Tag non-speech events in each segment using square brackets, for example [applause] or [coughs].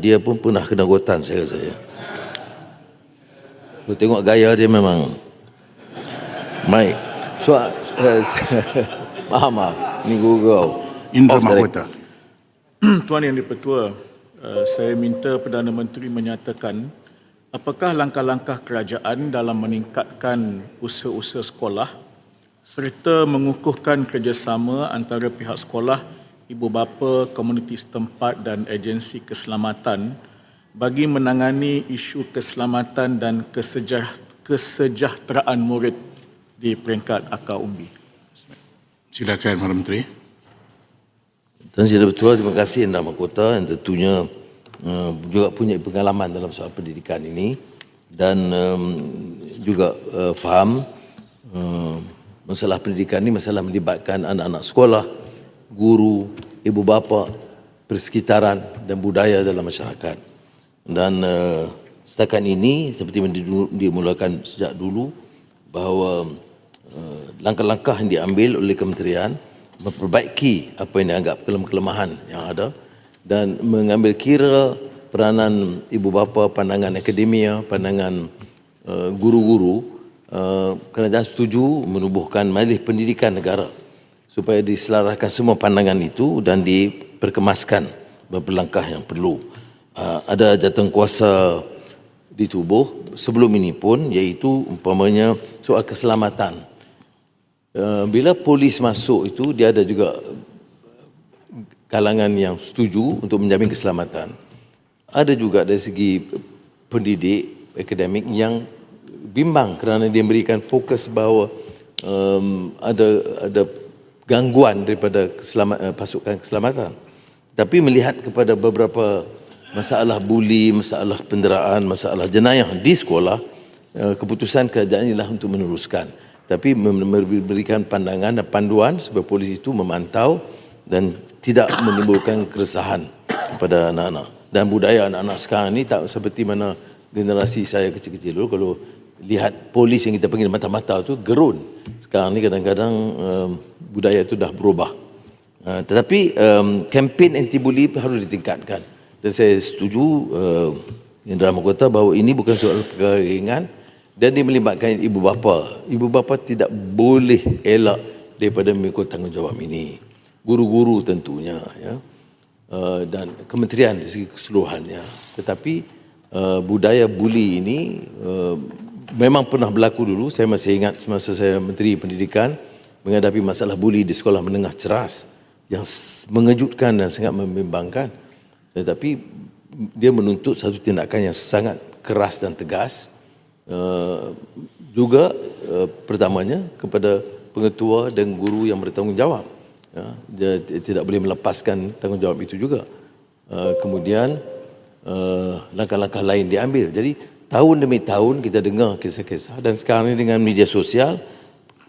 Dia pun pernah kena gotan saya rasa ya. Aku tengok gaya dia memang Baik. So, uh, maaf. Ni guru kau. Indra. Mahkota. [coughs] Tuan Yang di-Pertua, uh, saya minta Perdana Menteri menyatakan apakah langkah-langkah kerajaan dalam meningkatkan usaha-usaha sekolah serta mengukuhkan kerjasama antara pihak sekolah, ibu bapa, komuniti setempat dan agensi keselamatan bagi menangani isu keselamatan dan kesejah- kesejahteraan murid di peringkat akar umbi. Silakan Perdana Menteri. Tuan Sri Betul, terima kasih Indra Mahkota yang tentunya uh, juga punya pengalaman dalam soal pendidikan ini dan um, juga uh, faham uh, masalah pendidikan ini masalah melibatkan anak-anak sekolah, guru, ibu bapa, persekitaran dan budaya dalam masyarakat. Dan uh, setakat ini seperti yang dimulakan sejak dulu bahawa uh, langkah-langkah yang diambil oleh kementerian memperbaiki apa yang dianggap kelemahan yang ada dan mengambil kira peranan ibu bapa, pandangan akademia, pandangan uh, guru-guru uh, kerajaan setuju menubuhkan majlis pendidikan negara supaya diselaraskan semua pandangan itu dan diperkemaskan beberapa langkah yang perlu. Uh, ada jatuh kuasa di tubuh sebelum ini pun iaitu umpamanya soal keselamatan. Uh, bila polis masuk itu dia ada juga kalangan yang setuju untuk menjamin keselamatan. Ada juga dari segi pendidik akademik yang bimbang kerana dia memberikan fokus bahawa um, ada ada gangguan daripada keselamat, uh, pasukan keselamatan. Tapi melihat kepada beberapa masalah buli, masalah penderaan, masalah jenayah di sekolah, uh, keputusan kerajaan ialah untuk meneruskan. Tapi mem- memberikan pandangan dan panduan supaya polis itu memantau dan tidak menimbulkan keresahan kepada anak-anak. Dan budaya anak-anak sekarang ni tak seperti mana generasi saya kecil-kecil dulu kalau lihat polis yang kita panggil mata-mata tu gerun. Sekarang ni kadang-kadang um, budaya itu dah berubah. Uh, tetapi um, kempen anti bully harus ditingkatkan. Dan saya setuju uh, Indra Mahkota bahawa ini bukan soal ringan dan dia melibatkan ibu bapa. Ibu bapa tidak boleh elak daripada mengikut tanggungjawab ini. Guru-guru tentunya ya. Uh, dan kementerian dari segi keseluruhannya. Tetapi uh, budaya bully ini uh, memang pernah berlaku dulu. Saya masih ingat semasa saya Menteri Pendidikan menghadapi masalah bully di sekolah menengah ceras yang mengejutkan dan sangat membimbangkan. Tetapi dia menuntut satu tindakan yang sangat keras dan tegas. Uh, juga uh, pertamanya kepada pengetua dan guru yang bertanggungjawab. Ya, dia tidak boleh melepaskan tanggungjawab itu juga. Uh, kemudian uh, langkah-langkah lain diambil. Jadi tahun demi tahun kita dengar kisah-kisah dan sekarang ini dengan media sosial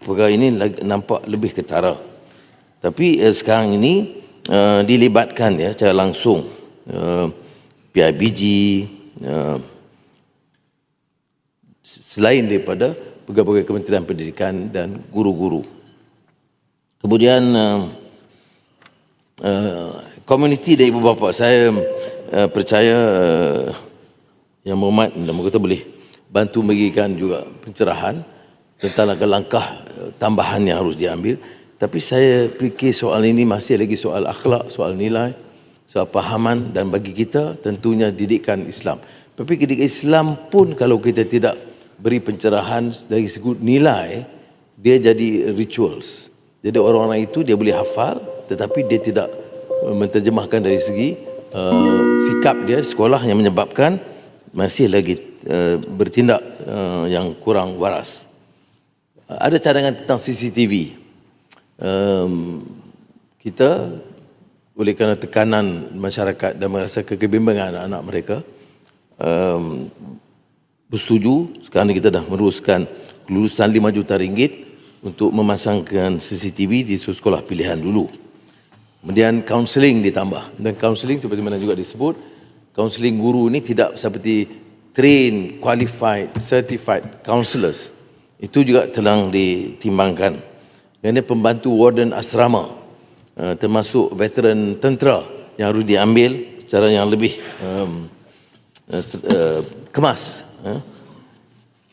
perkara ini nampak lebih ketara. Tapi uh, sekarang ini uh, dilibatkan ya secara langsung uh, PIBG uh, selain daripada pegawai-pegawai Kementerian Pendidikan dan guru-guru. Kemudian uh, uh, komuniti dari ibu bapa saya uh, percaya uh, yang berhormat dan berkata boleh bantu memberikan juga pencerahan tentang langkah-langkah uh, tambahan yang harus diambil. Tapi saya fikir soal ini masih lagi soal akhlak, soal nilai, soal pahaman dan bagi kita tentunya didikan Islam. Tapi didikan Islam pun kalau kita tidak beri pencerahan dari segi nilai, dia jadi rituals. Jadi orang-orang itu dia boleh hafal tetapi dia tidak uh, menterjemahkan dari segi uh, sikap dia di sekolah yang menyebabkan masih lagi uh, bertindak uh, yang kurang waras. Uh, ada cadangan tentang CCTV. Um, kita oleh kerana tekanan masyarakat dan merasa kekebimbangan anak-anak mereka um, bersetuju sekarang kita dah meneruskan kelulusan 5 juta ringgit untuk memasangkan CCTV di sekolah pilihan dulu. Kemudian kaunseling ditambah. Dan kaunseling seperti mana juga disebut, kaunseling guru ni tidak seperti train, qualified, certified counselors. Itu juga telah ditimbangkan. Dia pembantu warden asrama, uh, termasuk veteran tentera yang harus diambil cara yang lebih um, uh, uh, kemas. Uh.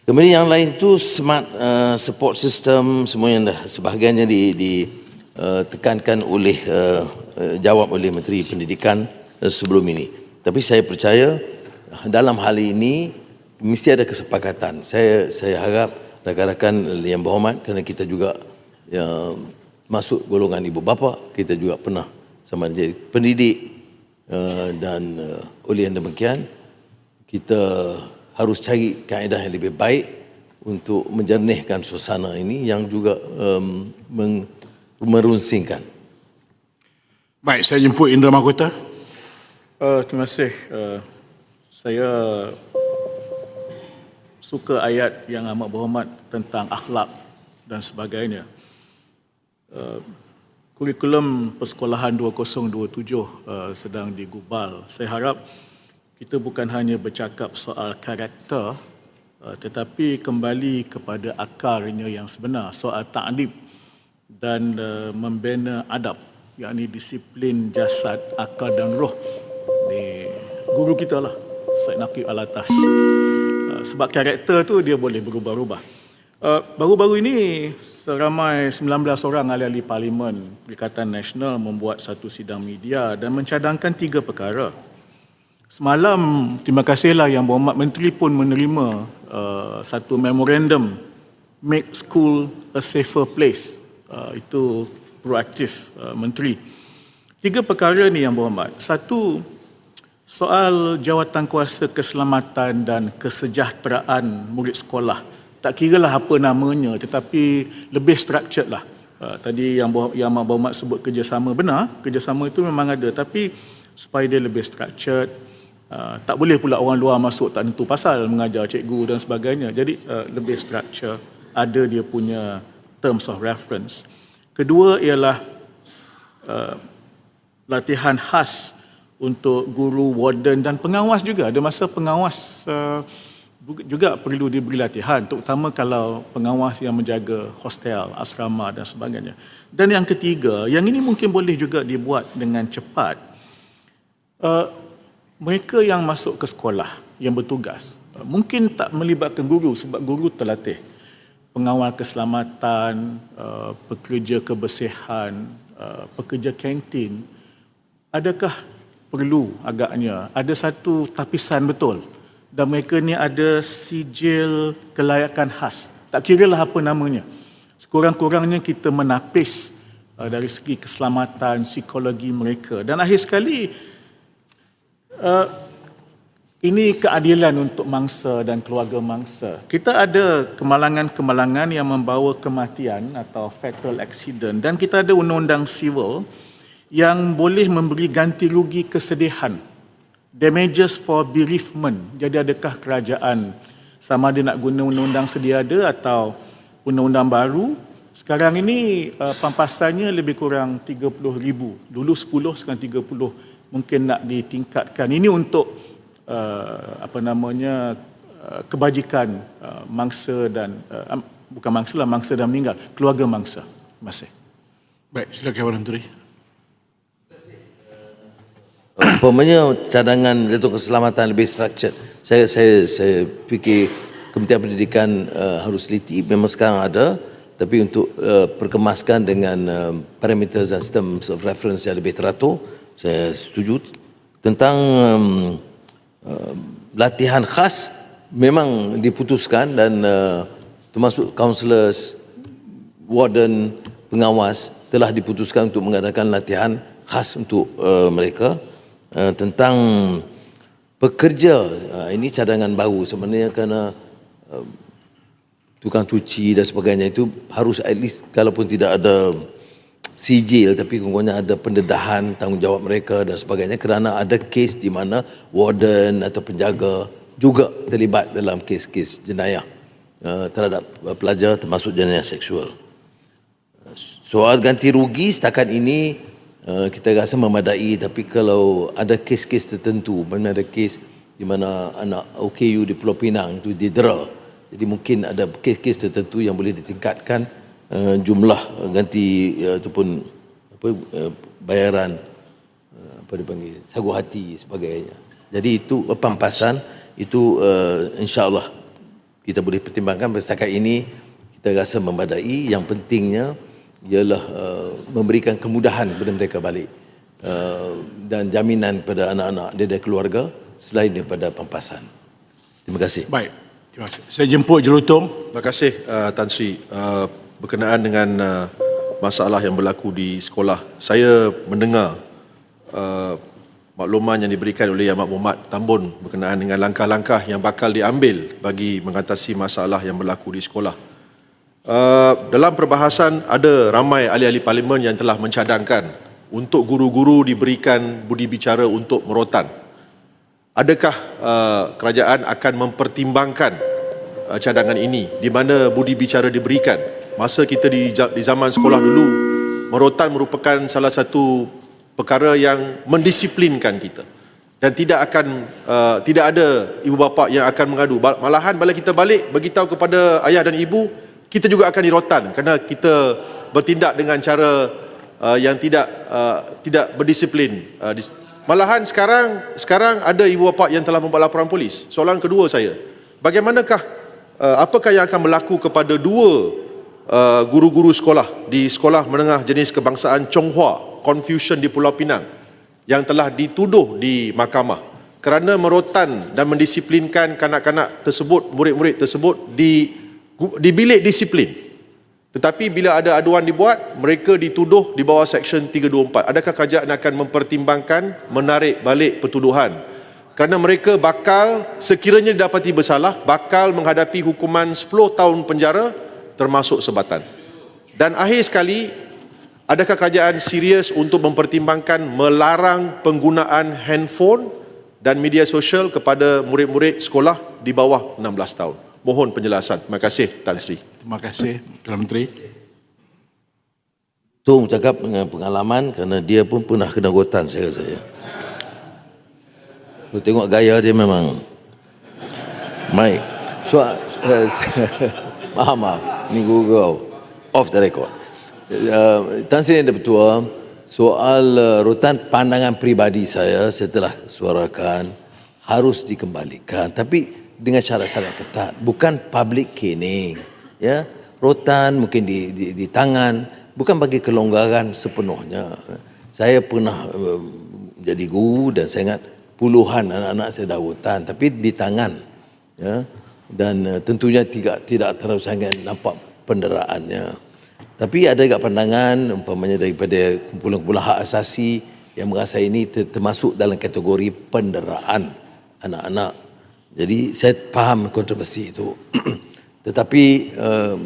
Kemudian yang lain tu smart uh, support system semua yang dah sebahagiannya di, di uh, tekankan oleh uh, uh, jawab oleh Menteri Pendidikan uh, sebelum ini. Tapi saya percaya dalam hal ini mesti ada kesepakatan. Saya saya harap rakan-rakan yang berhormat kerana kita juga yang masuk golongan ibu bapa, kita juga pernah sama jadi pendidik uh, dan uh, oleh yang demikian kita harus cari kaedah yang lebih baik untuk menjernihkan suasana ini yang juga um, meng, merunsingkan. Baik, saya jemput Indra Mahkota. Uh, terima kasih. Uh, saya suka ayat yang amat berhormat tentang akhlak dan sebagainya. Uh, kurikulum persekolahan 2027 uh, sedang digubal. Saya harap kita bukan hanya bercakap soal karakter uh, tetapi kembali kepada akarnya yang sebenar soal ta'lib dan uh, membina adab yakni disiplin jasad, akal dan roh ni guru kita lah Syed Naqib Alatas uh, sebab karakter tu dia boleh berubah-ubah uh, baru-baru ini seramai 19 orang ahli-ahli parlimen Perikatan Nasional membuat satu sidang media dan mencadangkan tiga perkara Semalam, terima kasihlah yang berhormat menteri pun menerima uh, satu memorandum Make School a Safer Place. Uh, itu proaktif uh, menteri. Tiga perkara ni yang berhormat. Satu, soal jawatan kuasa keselamatan dan kesejahteraan murid sekolah. Tak kira lah apa namanya tetapi lebih structured lah. Uh, tadi yang yang berhormat sebut kerjasama benar, kerjasama itu memang ada tapi supaya dia lebih structured, Uh, tak boleh pula orang luar masuk tak tentu pasal mengajar cikgu dan sebagainya. Jadi uh, lebih structure, ada dia punya terms of reference. Kedua ialah uh, latihan khas untuk guru, warden dan pengawas juga. Ada masa pengawas uh, juga perlu diberi latihan, terutama kalau pengawas yang menjaga hostel, asrama dan sebagainya. Dan yang ketiga, yang ini mungkin boleh juga dibuat dengan cepat. Uh, mereka yang masuk ke sekolah yang bertugas mungkin tak melibatkan guru sebab guru terlatih pengawal keselamatan uh, pekerja kebersihan uh, pekerja kantin adakah perlu agaknya. Ada satu tapisan betul. Dan mereka ni ada sijil kelayakan khas. Tak kiralah apa namanya. Sekurang-kurangnya kita menapis uh, dari segi keselamatan psikologi mereka. Dan akhir sekali uh, ini keadilan untuk mangsa dan keluarga mangsa. Kita ada kemalangan-kemalangan yang membawa kematian atau fatal accident. Dan kita ada undang-undang civil yang boleh memberi ganti rugi kesedihan. Damages for bereavement. Jadi adakah kerajaan sama ada nak guna undang-undang sedia ada atau undang-undang baru? Sekarang ini uh, pampasannya lebih kurang 30 ribu. Dulu 10, sekarang 30 mungkin nak ditingkatkan ini untuk uh, apa namanya uh, kebajikan uh, mangsa dan uh, bukan mangsa lah mangsa dan meninggal keluarga mangsa masih baik silakan Wan Menteri [coughs] Umpamanya cadangan untuk keselamatan lebih structured. Saya saya saya fikir Kementerian Pendidikan uh, harus teliti. Memang sekarang ada tapi untuk uh, perkemaskan dengan uh, parameter dan sistem of reference yang lebih teratur saya setuju. Tentang um, uh, latihan khas memang diputuskan dan uh, termasuk counselors, warden, pengawas telah diputuskan untuk mengadakan latihan khas untuk uh, mereka uh, tentang pekerja uh, ini cadangan baru sebenarnya kerana uh, tukang cuci dan sebagainya itu harus at least kalaupun tidak ada sijil tapi kemudian ada pendedahan tanggungjawab mereka dan sebagainya kerana ada kes di mana warden atau penjaga juga terlibat dalam kes-kes jenayah terhadap pelajar termasuk jenayah seksual. Soal ganti rugi setakat ini uh, kita rasa memadai tapi kalau ada kes-kes tertentu mana ada kes di mana anak OKU di Pulau Pinang itu didera jadi mungkin ada kes-kes tertentu yang boleh ditingkatkan uh, jumlah ganti uh, ataupun apa uh, bayaran uh, apa dipanggil sagu hati sebagainya. Jadi itu pampasan itu uh, insya-Allah kita boleh pertimbangkan setakat ini kita rasa memadai yang pentingnya ialah uh, memberikan kemudahan kepada mereka balik uh, dan jaminan pada anak-anak dia dan keluarga selain daripada pampasan. Terima kasih. Baik. Terima kasih. Saya jemput Jelutong. Terima kasih uh, Tan Sri. Uh, berkenaan dengan uh, masalah yang berlaku di sekolah, saya mendengar uh, makluman yang diberikan oleh Yang Muhammad Tambun berkenaan dengan langkah-langkah yang bakal diambil bagi mengatasi masalah yang berlaku di sekolah. Uh, dalam perbahasan ada ramai ahli-ahli parlimen yang telah mencadangkan untuk guru-guru diberikan budi bicara untuk merotan. Adakah uh, kerajaan akan mempertimbangkan uh, cadangan ini di mana budi bicara diberikan? Masa kita di, di zaman sekolah dulu, merotan merupakan salah satu perkara yang mendisiplinkan kita dan tidak akan uh, tidak ada ibu bapa yang akan mengadu malahan bila kita balik beritahu kepada ayah dan ibu kita juga akan dirotan kerana kita bertindak dengan cara uh, yang tidak uh, tidak berdisiplin uh, dis- malahan sekarang sekarang ada ibu bapa yang telah membuat laporan polis. Soalan kedua saya bagaimanakah uh, apakah yang akan berlaku kepada dua uh, guru-guru sekolah di sekolah menengah jenis kebangsaan Chonghua Confucian di Pulau Pinang yang telah dituduh di mahkamah kerana merotan dan mendisiplinkan kanak-kanak tersebut, murid-murid tersebut di di bilik disiplin. Tetapi bila ada aduan dibuat, mereka dituduh di bawah Seksyen 324. Adakah kerajaan akan mempertimbangkan menarik balik pertuduhan? Kerana mereka bakal sekiranya didapati bersalah, bakal menghadapi hukuman 10 tahun penjara termasuk sebatan. Dan akhir sekali, Adakah kerajaan serius untuk mempertimbangkan melarang penggunaan handphone dan media sosial kepada murid-murid sekolah di bawah 16 tahun? Mohon penjelasan. Terima kasih Tan Sri. Terima kasih Perdana Menteri. Tung cakap dengan pengalaman kerana dia pun pernah kena gotan saya rasa ya. Tengok gaya dia memang Mike. So, uh, maaf, maaf. Ni Google. Off the record. Uh, Tan Sri ada betul soal uh, rutan pandangan pribadi saya setelah suarakan harus dikembalikan tapi dengan syarat-syarat ketat. Bukan public caning ya. Rotan mungkin di, di, di tangan. Bukan bagi kelonggaran sepenuhnya. Saya pernah uh, jadi guru dan saya ingat puluhan anak-anak saya dah rotan tapi di tangan ya. Dan uh, tentunya tidak tidak terlalu sangat nampak penderaannya. Tapi ada juga pandangan umpamanya daripada kumpulan-kumpulan hak asasi yang merasa ini termasuk dalam kategori penderaan anak-anak. Jadi saya faham kontroversi itu. [clears throat] Tetapi um,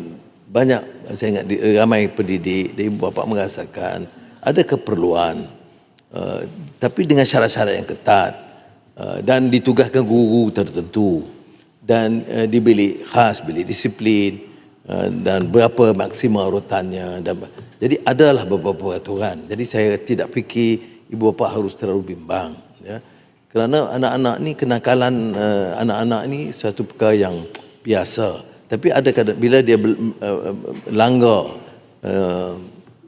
banyak saya ingat ramai pendidik dan ibu bapa merasakan ada keperluan uh, tapi dengan syarat-syarat yang ketat uh, dan ditugaskan guru tertentu dan uh, di bilik khas, bilik disiplin Eh, dan berapa maksimal rutannya dan jadi adalah beberapa aturan. Jadi saya tidak fikir ibu bapa harus terlalu bimbang. Kerana anak-anak ni kenakalan uh, anak-anak ni suatu perkara yang biasa. Tapi ada kadang bila dia uh, langgar uh,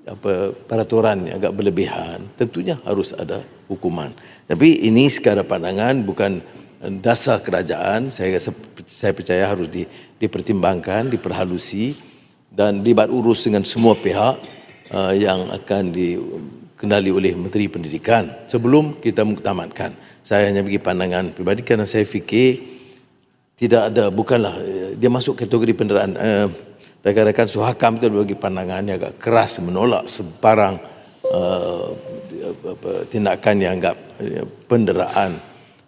apa peraturan yang agak berlebihan, tentunya harus ada hukuman. Tapi ini sekadar pandangan bukan dasar kerajaan. Saya rasa saya percaya harus di dipertimbangkan, diperhalusi dan dibat urus dengan semua pihak uh, yang akan dikendali oleh Menteri Pendidikan sebelum kita mengutamatkan. Saya hanya bagi pandangan pribadi kerana saya fikir tidak ada, bukanlah uh, dia masuk kategori penderaan. Uh, rakan-rakan Suhakam itu bagi pandangan yang agak keras menolak sebarang uh, tindakan yang agak penderaan.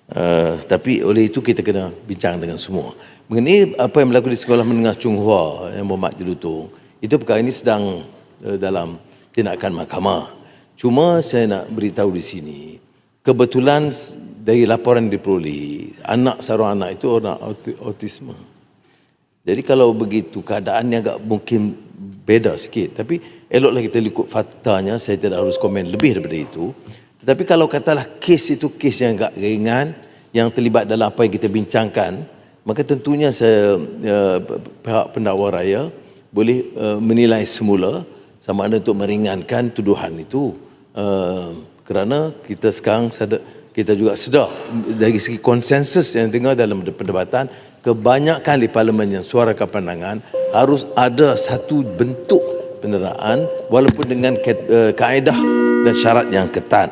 Uh, tapi oleh itu kita kena bincang dengan semua mengenai apa yang berlaku di sekolah menengah Chung Hua yang Muhammad Jelutung itu perkara ini sedang uh, dalam tindakan mahkamah cuma saya nak beritahu di sini kebetulan dari laporan diperoleh anak seorang anak itu orang autisme. Jadi kalau begitu keadaannya agak mungkin beda sikit. Tapi eloklah kita ikut faktanya saya tidak harus komen lebih daripada itu. Tetapi kalau katalah kes itu kes yang agak ringan yang terlibat dalam apa yang kita bincangkan maka tentunya saya pihak pendakwa raya boleh uh, menilai semula sama ada untuk meringankan tuduhan itu. Uh, kerana kita sekarang sedar, kita juga sedar dari segi konsensus yang dengar dalam perdebatan kebanyakan di parlimen yang suarakan pandangan harus ada satu bentuk peneraan walaupun dengan eh, kaedah dan syarat yang ketat.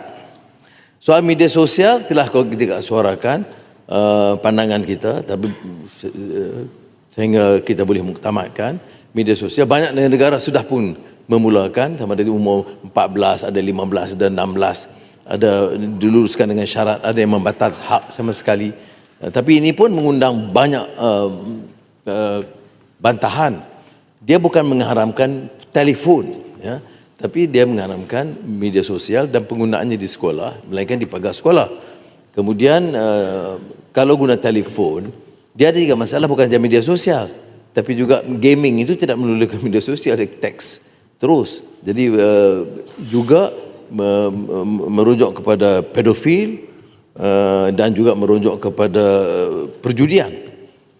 Soal media sosial telah kita suarakan uh, pandangan kita tapi uh, sehingga kita boleh muktamadkan media sosial banyak negara sudah pun memulakan sama dari umur 14 ada 15 ada 16 ada diluruskan dengan syarat ada yang membatas hak sama sekali. Uh, tapi ini pun mengundang banyak uh, uh, bantahan. Dia bukan mengharamkan telefon ya. Tapi dia mengharamkan media sosial dan penggunaannya di sekolah melainkan di pagar sekolah. Kemudian uh, kalau guna telefon dia ada juga masalah bukan saja media sosial tapi juga gaming itu tidak melulu ke media sosial ada teks terus. Jadi uh, juga merujuk kepada pedofil uh, dan juga merujuk kepada uh, perjudian.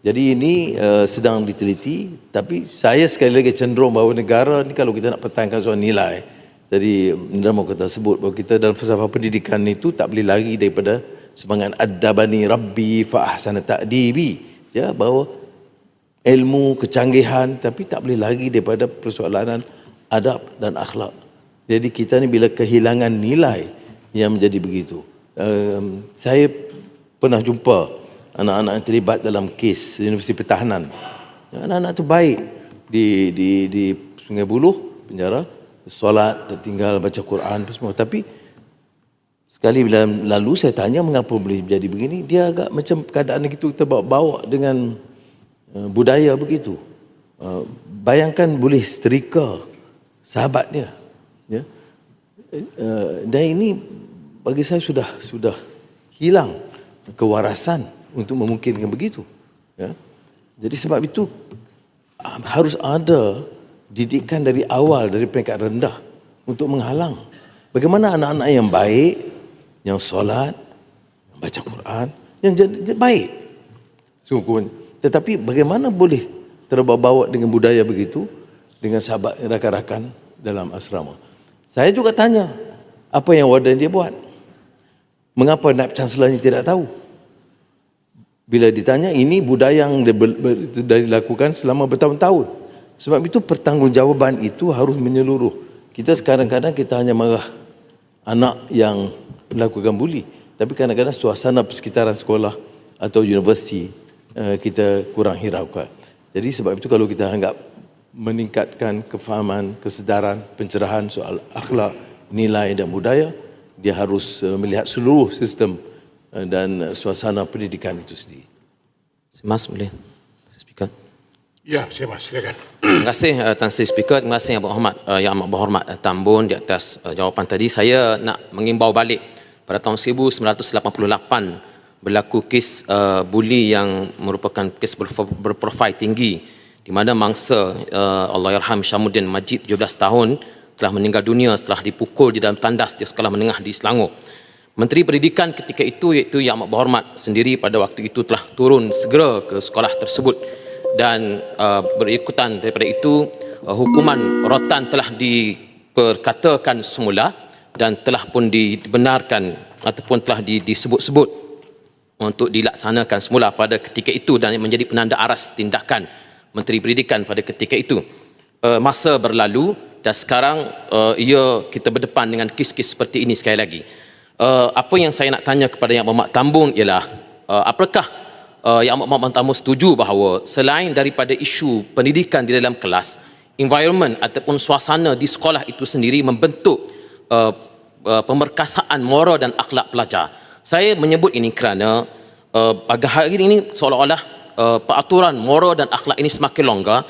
Jadi ini uh, sedang diteliti tapi saya sekali lagi cenderung bahawa negara ni kalau kita nak pertahankan soal nilai jadi dalam kata sebut bahawa kita dalam falsafah pendidikan itu tak boleh lari daripada semangat adabani rabbi fa ahsana ta'dibi. Ya bahawa ilmu kecanggihan tapi tak boleh lari daripada persoalan adab dan akhlak jadi kita ni bila kehilangan nilai yang menjadi begitu um, saya pernah jumpa anak-anak yang terlibat dalam kes Universiti Pertahanan anak-anak tu baik di di di Sungai Buloh penjara solat tertinggal baca Quran apa semua tapi Sekali bila lalu saya tanya mengapa boleh jadi begini, dia agak macam keadaan itu kita bawa-bawa dengan uh, budaya begitu. Uh, bayangkan boleh setrika sahabatnya. Ya. Uh, dan ini bagi saya sudah sudah hilang kewarasan untuk memungkinkan begitu. Ya. Jadi sebab itu uh, harus ada didikan dari awal dari peringkat rendah untuk menghalang. Bagaimana anak-anak yang baik yang solat, yang baca Quran, yang baik. Sungguh. Tetapi bagaimana boleh terbawa-bawa dengan budaya begitu dengan sahabat rakan-rakan dalam asrama. Saya juga tanya, apa yang warden dia buat? Mengapa naib chancellernya tidak tahu? Bila ditanya, ini budaya yang dilakukan selama bertahun-tahun. Sebab itu pertanggungjawaban itu harus menyeluruh. Kita sekarang-kadang kita hanya marah anak yang melakukan buli tapi kadang-kadang suasana persekitaran sekolah atau universiti eh, kita kurang hiraukan jadi sebab itu kalau kita anggap meningkatkan kefahaman kesedaran pencerahan soal akhlak nilai dan budaya dia harus eh, melihat seluruh sistem eh, dan suasana pendidikan itu sendiri Mas boleh speaker Ya, saya mas, silakan. [clears throat] Terima kasih uh, Tan Sri Speaker, terima kasih Yang Berhormat uh, Yang Amat Berhormat uh, Tambun di atas uh, jawapan tadi. Saya nak mengimbau balik pada tahun 1988 berlaku kes uh, buli yang merupakan kes berprofil tinggi di mana mangsa uh, Allahyarham Syamuddin Majid 17 tahun telah meninggal dunia setelah dipukul di dalam tandas di sekolah menengah di Selangor. Menteri Pendidikan ketika itu iaitu Yang Amat Berhormat sendiri pada waktu itu telah turun segera ke sekolah tersebut dan uh, berikutan daripada itu uh, hukuman rotan telah diperkatakan semula dan telah pun dibenarkan ataupun telah di, disebut-sebut untuk dilaksanakan semula pada ketika itu dan menjadi penanda aras tindakan Menteri Pendidikan pada ketika itu. Uh, masa berlalu dan sekarang uh, ia kita berdepan dengan kes-kes seperti ini sekali lagi. Uh, apa yang saya nak tanya kepada Yang Berhormat Tambun ialah uh, apakah uh, Yang Berhormat Tambun setuju bahawa selain daripada isu pendidikan di dalam kelas, environment ataupun suasana di sekolah itu sendiri membentuk uh, uh, pemerkasaan moral dan akhlak pelajar. Saya menyebut ini kerana uh, pada hari ini seolah-olah uh, peraturan moral dan akhlak ini semakin longgar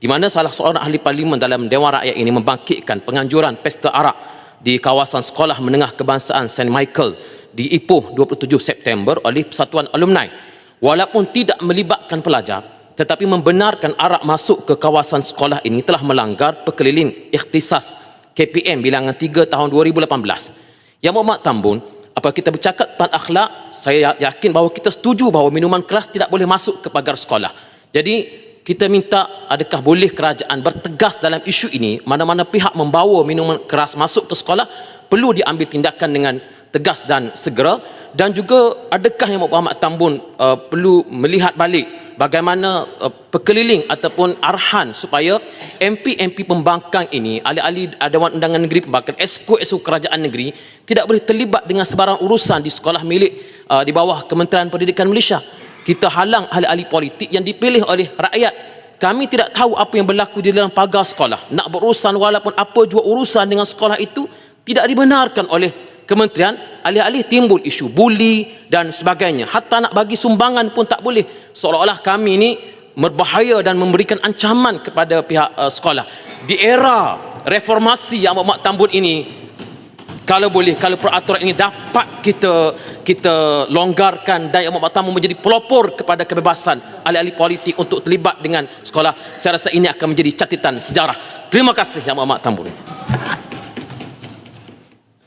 di mana salah seorang ahli parlimen dalam Dewan Rakyat ini membangkitkan penganjuran pesta arak di kawasan Sekolah Menengah Kebangsaan St. Michael di Ipoh 27 September oleh Persatuan Alumni. Walaupun tidak melibatkan pelajar, tetapi membenarkan arak masuk ke kawasan sekolah ini telah melanggar perkeliling ikhtisas KPM bilangan 3 tahun 2018. Yang Muhammad Tambun, apa kita bercakap tentang akhlak, saya yakin bahawa kita setuju bahawa minuman keras tidak boleh masuk ke pagar sekolah. Jadi kita minta adakah boleh kerajaan bertegas dalam isu ini mana-mana pihak membawa minuman keras masuk ke sekolah perlu diambil tindakan dengan tegas dan segera. Dan juga adakah yang Muhammad Tambun uh, perlu melihat balik bagaimana uh, perkeliling ataupun arahan supaya MP-MP pembangkang ini ahli-ahli Dewan Undangan Negeri pembangkang esko-esko kerajaan negeri tidak boleh terlibat dengan sebarang urusan di sekolah milik uh, di bawah Kementerian Pendidikan Malaysia. Kita halang ahli-ahli politik yang dipilih oleh rakyat. Kami tidak tahu apa yang berlaku di dalam pagar sekolah. Nak berurusan walaupun apa jua urusan dengan sekolah itu tidak dibenarkan oleh kementerian alih-alih timbul isu buli dan sebagainya. Hatta nak bagi sumbangan pun tak boleh. Seolah-olah kami ini berbahaya dan memberikan ancaman kepada pihak uh, sekolah. Di era reformasi yang Muhammad Tambun ini kalau boleh kalau peraturan ini dapat kita kita longgarkan dan yang Muhammad Tambun menjadi pelopor kepada kebebasan ahli-ahli politik untuk terlibat dengan sekolah saya rasa ini akan menjadi catatan sejarah. Terima kasih yang Muhammad Tambun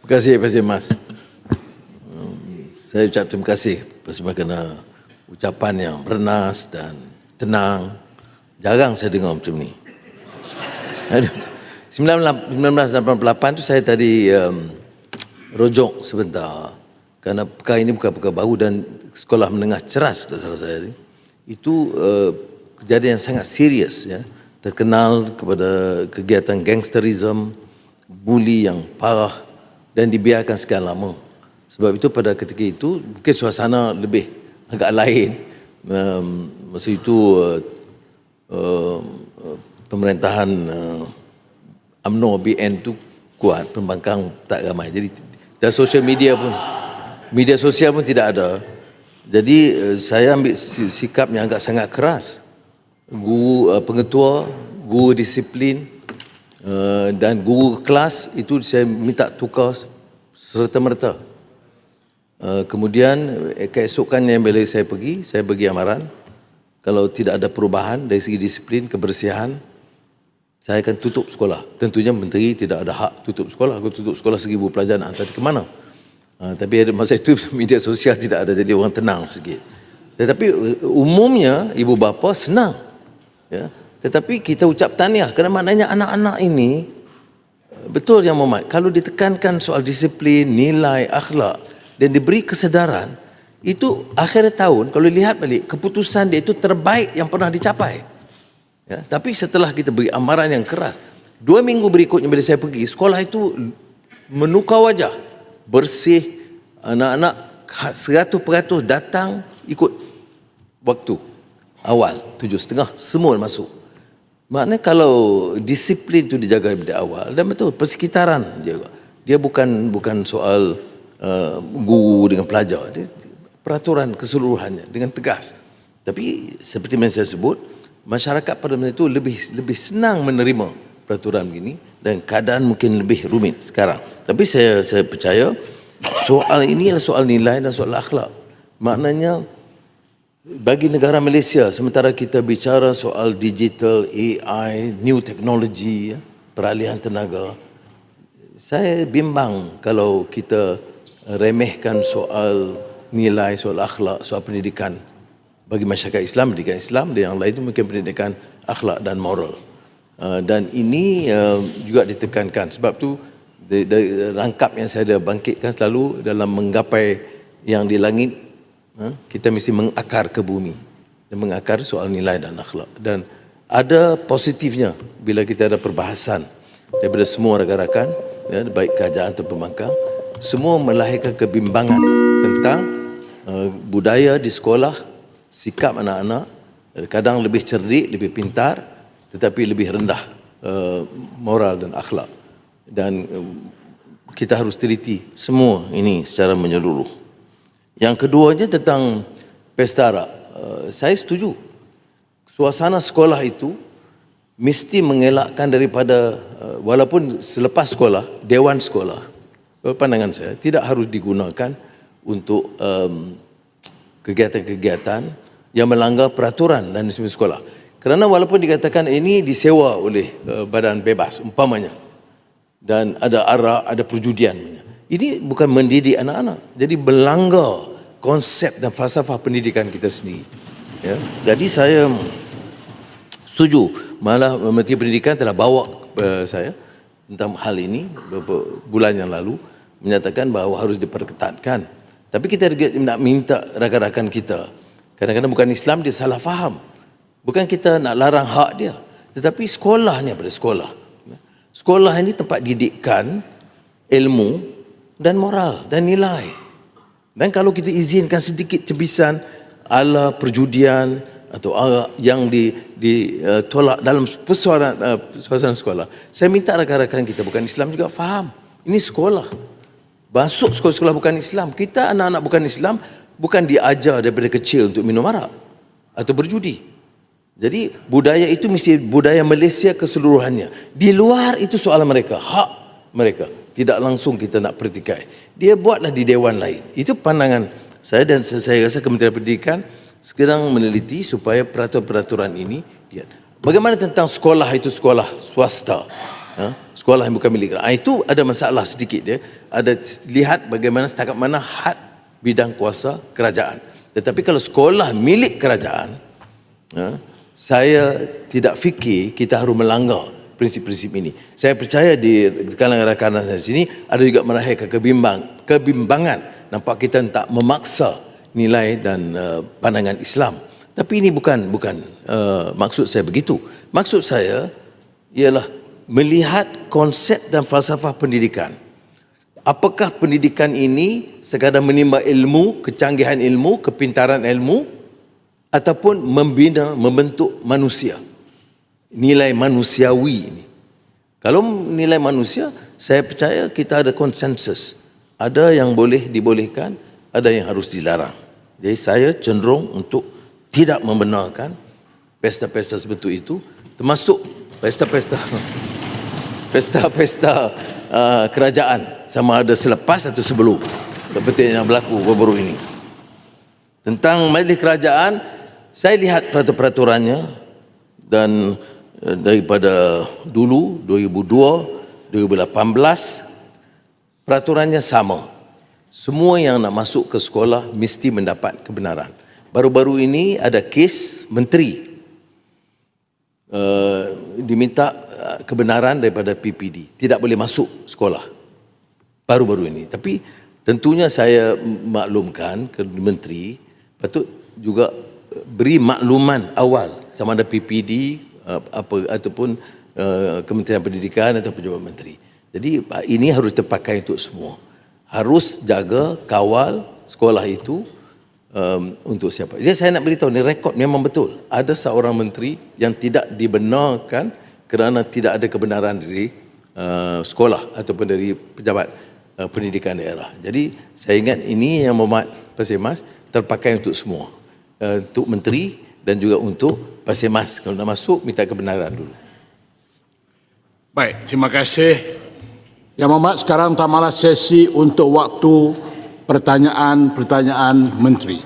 Terima kasih, kasih Mas. Saya ucap terima kasih kerana ucapan yang bernas dan tenang. Jarang saya dengar macam ni. [laughs] Aduh. 1988 tu saya tadi um, rojok sebentar. Kerana perkara ini bukan perkara baru dan sekolah menengah ceras tak salah saya ni. Itu uh, kejadian yang sangat serius ya. Terkenal kepada kegiatan gangsterism, bully yang parah dan dibiarkan sekian lama. Sebab itu pada ketika itu mungkin suasana lebih agak lain. Um, masa itu uh, uh, pemerintahan uh, UMNO BN tu kuat, pembangkang tak ramai. Jadi dan sosial media pun media sosial pun tidak ada. Jadi uh, saya ambil si- sikap yang agak sangat keras. Guru uh, pengetua, guru disiplin uh, dan guru kelas itu saya minta tukar serta-merta. Uh, kemudian eh, keesokannya bila saya pergi, saya bagi amaran kalau tidak ada perubahan dari segi disiplin, kebersihan, saya akan tutup sekolah. Tentunya menteri tidak ada hak tutup sekolah. Aku tutup sekolah seribu pelajar nak hantar ke mana? Uh, tapi ada masa itu [laughs] media sosial tidak ada jadi orang tenang sikit. Tetapi umumnya ibu bapa senang. Ya. Tetapi kita ucap tahniah kerana maknanya anak-anak ini betul yang Muhammad kalau ditekankan soal disiplin, nilai, akhlak dan diberi kesedaran itu akhir tahun kalau lihat balik keputusan dia itu terbaik yang pernah dicapai. Ya, tapi setelah kita beri amaran yang keras, dua minggu berikutnya bila saya pergi, sekolah itu menukar wajah, bersih, anak-anak seratus peratus datang ikut waktu awal tujuh setengah semua masuk. Maknanya kalau disiplin itu dijaga dari awal dan betul persekitaran dia dia bukan bukan soal uh, guru dengan pelajar, dia peraturan keseluruhannya dengan tegas. Tapi seperti yang saya sebut, masyarakat pada masa itu lebih lebih senang menerima peraturan begini dan keadaan mungkin lebih rumit sekarang. Tapi saya saya percaya soal ini adalah soal nilai dan soal akhlak. Maknanya bagi negara Malaysia sementara kita bicara soal digital, AI, new technology, ya, peralihan tenaga, saya bimbang kalau kita remehkan soal nilai, soal akhlak, soal pendidikan bagi masyarakat Islam, pendidikan Islam dan yang lain itu mungkin pendidikan akhlak dan moral. Uh, dan ini uh, juga ditekankan sebab tu rangkap yang saya ada bangkitkan selalu dalam menggapai yang di langit kita mesti mengakar ke bumi. Dan mengakar soal nilai dan akhlak. Dan ada positifnya bila kita ada perbahasan daripada semua rakan-rakan ya, baik kerajaan atau pembangkang. Semua melahirkan kebimbangan tentang uh, budaya di sekolah sikap anak-anak kadang lebih cerdik, lebih pintar tetapi lebih rendah uh, moral dan akhlak. Dan uh, kita harus teliti semua ini secara menyeluruh. Yang keduanya tentang pesta arak. Uh, saya setuju. Suasana sekolah itu mesti mengelakkan daripada uh, walaupun selepas sekolah, dewan sekolah, pandangan saya tidak harus digunakan untuk um, kegiatan-kegiatan yang melanggar peraturan dan disiplin sekolah. Kerana walaupun dikatakan ini disewa oleh uh, badan bebas umpamanya dan ada arak, ada perjudian. Ini bukan mendidik anak-anak. Jadi melanggar konsep dan falsafah pendidikan kita sendiri. Ya. Jadi saya setuju. Malah Menteri Pendidikan telah bawa uh, saya tentang hal ini beberapa bulan yang lalu menyatakan bahawa harus diperketatkan. Tapi kita nak minta rakan-rakan kita. Kadang-kadang bukan Islam dia salah faham. Bukan kita nak larang hak dia. Tetapi sekolah ni pada sekolah. Sekolah ini tempat didikan ilmu dan moral dan nilai. Dan kalau kita izinkan sedikit cebisan ala perjudian atau ala yang di ditolak dalam persoalan uh, suasana sekolah, saya minta rakan-rakan kita bukan Islam juga faham. Ini sekolah. Masuk sekolah-sekolah bukan Islam. Kita anak-anak bukan Islam bukan diajar daripada kecil untuk minum arak atau berjudi. Jadi budaya itu mesti budaya Malaysia keseluruhannya. Di luar itu soalan mereka, hak mereka. Tidak langsung kita nak pertikai. Dia buatlah di dewan lain. Itu pandangan saya dan saya rasa Kementerian Pendidikan sekarang meneliti supaya peraturan-peraturan ini dia. Bagaimana tentang sekolah itu sekolah swasta? Ha? Sekolah yang bukan milik rakyat. Itu ada masalah sedikit dia. Ada lihat bagaimana setakat mana had bidang kuasa kerajaan. Tetapi kalau sekolah milik kerajaan, ha, saya tidak fikir kita harus melanggar prinsip-prinsip ini. Saya percaya di kalangan rakan saya di sini ada juga melahirkan kebimbang, kebimbangan. Nampak kita tak memaksa nilai dan uh, pandangan Islam. Tapi ini bukan bukan uh, maksud saya begitu. Maksud saya ialah melihat konsep dan falsafah pendidikan. Apakah pendidikan ini sekadar menimba ilmu, kecanggihan ilmu, kepintaran ilmu ataupun membina, membentuk manusia. Nilai manusiawi ini. Kalau nilai manusia, saya percaya kita ada konsensus. Ada yang boleh dibolehkan, ada yang harus dilarang. Jadi saya cenderung untuk tidak membenarkan pesta-pesta seperti itu, termasuk pesta-pesta [laughs] pesta-pesta uh, kerajaan sama ada selepas atau sebelum seperti yang berlaku baru-baru ini. Tentang majlis kerajaan, saya lihat peraturan-peraturannya dan daripada dulu 2002, 2018 peraturannya sama. Semua yang nak masuk ke sekolah mesti mendapat kebenaran. Baru-baru ini ada kes menteri uh, diminta uh, kebenaran daripada PPD. Tidak boleh masuk sekolah. Baru-baru ini. Tapi tentunya saya maklumkan ke menteri patut juga beri makluman awal sama ada PPD apa ataupun uh, Kementerian Pendidikan atau pejabat menteri. Jadi uh, ini harus terpakai untuk semua. Harus jaga kawal sekolah itu um, untuk siapa. Jadi saya nak beritahu ni rekod memang betul. Ada seorang menteri yang tidak dibenarkan kerana tidak ada kebenaran dari uh, sekolah ataupun dari pejabat uh, pendidikan daerah. Jadi saya ingat ini yang memat Pasir Mas terpakai untuk semua. Uh, untuk menteri dan juga untuk Pasir Mas. Kalau nak masuk minta kebenaran dulu. Baik, terima kasih. Yang Mohd sekarang tamalah sesi untuk waktu pertanyaan-pertanyaan menteri.